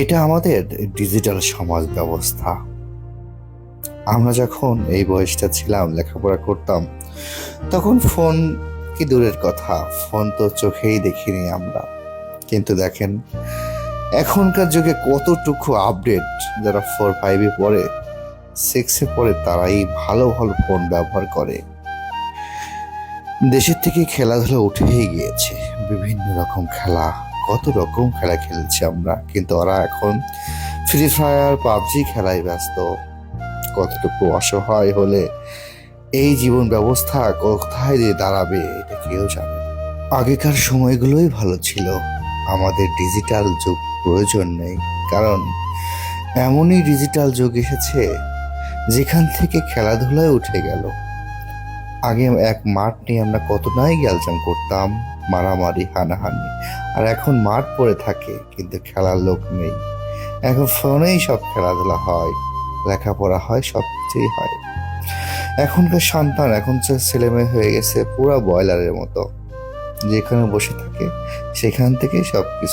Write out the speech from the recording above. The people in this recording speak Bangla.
এটা আমাদের ডিজিটাল সমাজ ব্যবস্থা। আমরা যখন এই বয়সটা ছিলাম, লেখাপড়া করতাম, তখন ফোন কি দূরের কথা, ফোন তো চোখেই দেখিনি আমরা। কিন্তু দেখেন, এখনকার যুগে কতটুকু আপডেট যারা ফোর ফাইভে পড়ে সিক্সে পড়ে, তারাই ভালো ভালো ফোন ব্যবহার করে। দেশের থেকে খেলাধুলা উঠেই গিয়েছে, বিভিন্ন রকম খেলা কত রকম খেলা খেলছি আমরা, কিন্তু ওরা এখন ফ্রি ফায়ার পাবজি খেলায় ব্যস্ত। কতটুকু অসহায় হলে এই জীবন ব্যবস্থা কোথায় দিয়ে দাঁড়াবে, এটা কেউ জানে আগেকার সময়গুলোই ভালো ছিল। আমাদের ডিজিটাল যুগ প্রয়োজন নেই, কারণ এমনই ডিজিটাল যুগ এসেছে, যেখান থেকে খেলাধুলায় উঠে গেল। আগে এক মাঠ নিয়ে আমরা কত কতটাই গ্যালজাম করতাম, মারামারি, হানাহানি। আর এখন মাঠ পড়ে থাকে, কিন্তু খেলার লোক নেই। এখন ফোনেই সব খেলাধুলা হয়, লেখাপড়া হয়, সব কিছুই হয়। এখনকার সন্তান, এখন যে ছেলে মেয়ে হয়ে গেছে পুরো ব্রয়লারের মতো। যেখানে বসে থাকে, সেখান থেকেই সব কিছু